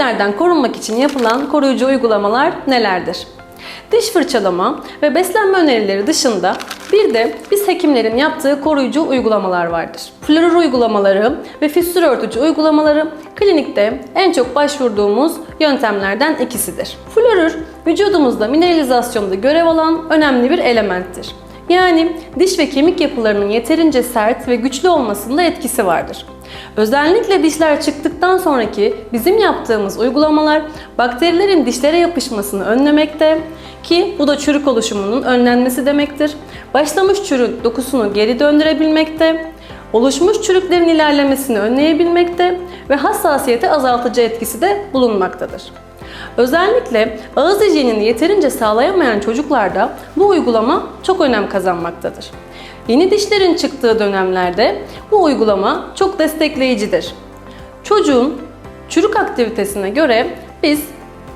Dişlerden korunmak için yapılan koruyucu uygulamalar nelerdir? Diş fırçalama ve beslenme önerileri dışında bir de biz hekimlerin yaptığı koruyucu uygulamalar vardır. Florür uygulamaları ve fistül örtücü uygulamaları klinikte en çok başvurduğumuz yöntemlerden ikisidir. Florür vücudumuzda mineralizasyonda görev alan önemli bir elementtir. Yani diş ve kemik yapılarının yeterince sert ve güçlü olmasında etkisi vardır. Özellikle dişler çıktıktan sonraki bizim yaptığımız uygulamalar bakterilerin dişlere yapışmasını önlemekte ki bu da çürük oluşumunun önlenmesi demektir. Başlamış çürük dokusunu geri döndürebilmekte, oluşmuş çürüklerin ilerlemesini önleyebilmekte ve hassasiyeti azaltıcı etkisi de bulunmaktadır. Özellikle ağız hijyenini yeterince sağlayamayan çocuklarda bu uygulama çok önem kazanmaktadır. Yeni dişlerin çıktığı dönemlerde bu uygulama çok destekleyicidir. Çocuğun çürük aktivitesine göre biz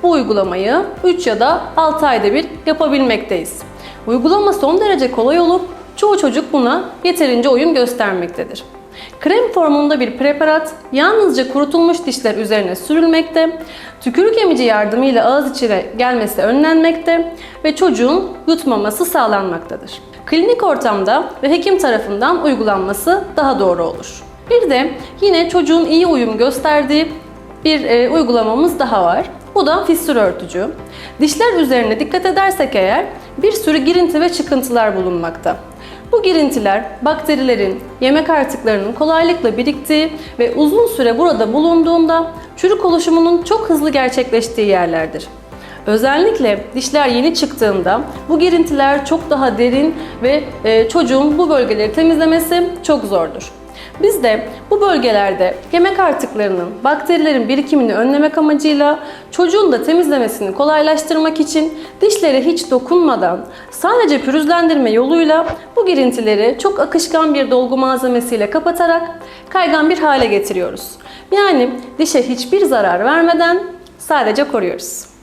bu uygulamayı 3 ya da 6 ayda bir yapabilmekteyiz. Uygulama son derece kolay olup çoğu çocuk buna yeterince uyum göstermektedir. Krem formunda bir preparat yalnızca kurutulmuş dişler üzerine sürülmekte, tükürük emici yardımıyla ağız içine gelmesi önlenmekte ve çocuğun yutmaması sağlanmaktadır. Klinik ortamda ve hekim tarafından uygulanması daha doğru olur. Bir de yine çocuğun iyi uyum gösterdiği bir e, uygulamamız daha var. Bu da fistül örtücü. Dişler üzerine dikkat edersek eğer bir sürü girinti ve çıkıntılar bulunmakta. Bu girintiler bakterilerin yemek artıklarının kolaylıkla biriktiği ve uzun süre burada bulunduğunda çürük oluşumunun çok hızlı gerçekleştiği yerlerdir. Özellikle dişler yeni çıktığında bu girintiler çok daha derin ve e, çocuğun bu bölgeleri temizlemesi çok zordur. Biz de bu bölgelerde yemek artıklarının, bakterilerin birikimini önlemek amacıyla çocuğun da temizlemesini kolaylaştırmak için dişlere hiç dokunmadan sadece pürüzlendirme yoluyla bu girintileri çok akışkan bir dolgu malzemesiyle kapatarak kaygan bir hale getiriyoruz. Yani dişe hiçbir zarar vermeden sadece koruyoruz.